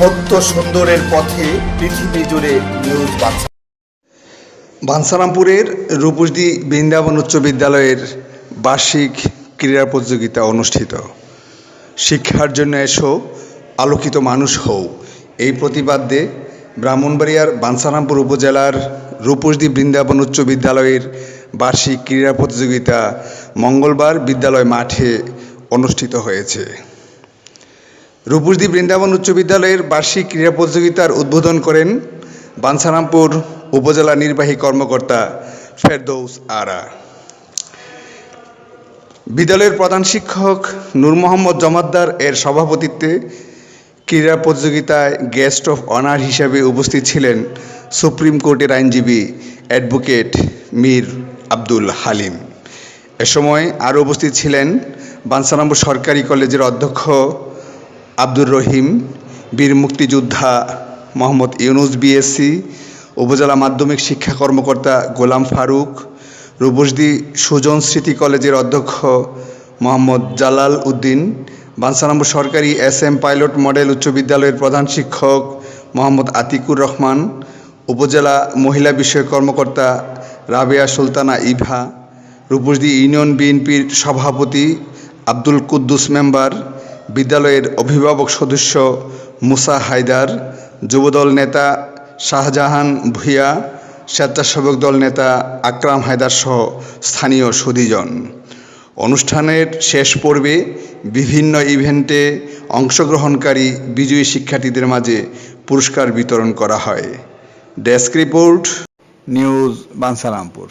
নিত্য সুন্দরের পথে পৃথিবী জুড়ে নিউজ বাংলা। বাঞ্ছারামপুরের রূপসদি বৃন্দাবন উচ্চ বিদ্যালয়ের বার্ষিক ক্রীড়া প্রতিযোগিতা অনুষ্ঠিত। শিক্ষার জন্য এসো, আলোকিত মানুষ হও। এই প্রতিবাদে ব্রাহ্মণবাড়িয়ার বাঞ্ছারামপুর উপজেলার রূপসদি বৃন্দাবন উচ্চ বিদ্যালয়ের বার্ষিক ক্রীড়া প্রতিযোগিতা মঙ্গলবার বিদ্যালয় মাঠে অনুষ্ঠিত হয়েছে। রূপসদি বৃন্দাবন উচ্চ বিদ্যালয়ের বার্ষিক ক্রীড়া প্রতিযোগিতার উদ্বোধন করেন বাঞ্ছারামপুর উপজেলা নির্বাহী কর্মকর্তা ফেরদৌস আরা। বিদ্যালয়ের প্রধান শিক্ষক নূর মোহাম্মদ জমাদ্দার এর সভাপতিত্বে ক্রীড়া প্রতিযোগিতায় গেস্ট অফ অনার হিসাবে উপস্থিত ছিলেন সুপ্রিম কোর্টের আইনজীবী অ্যাডভোকেট মীর আব্দুল হালিম। এ সময় আরও উপস্থিত ছিলেন বাঞ্ছারামপুর সরকারি কলেজের অধ্যক্ষ আব্দুর রহিম, বীর মুক্তিযোদ্ধা মোহাম্মদ ইউনুস বিএসসি উপজেলা মাধ্যমিক শিক্ষা কর্মকর্তা গোলাম ফারুক, রূপসদি সুজন স্মৃতি কলেজের অধ্যক্ষ মোহাম্মদ জালাল উদ্দিন বাঞ্ছারামপুর সরকারি এস এম পাইলট মডেল উচ্চ বিদ্যালয়ের প্রধান শিক্ষক মোহাম্মদ আতিকুর রহমান, উপজেলা মহিলা বিষয়ক কর্মকর্তা রাবেয়া সুলতানা ইভা, রূপসদি ইউনিয়ন বিএনপির সভাপতি আব্দুল কুদ্দুস মেম্বার বিদ্যালয়ের অভিভাবক সদস্য মুসা হায়দার, যুবদল নেতা শাহজাহান ভূঁইয়া, স্বেচ্ছাসেবক দল নেতা আকরাম হায়দার সহ স্থানীয় সুদীজন অনুষ্ঠানের শেষ পর্বে বিভিন্ন ইভেন্টে অংশগ্রহণকারী বিজয়ী শিক্ষার্থীদের মাঝে পুরস্কার বিতরণ করা হয়। Desk report, news Bancharampur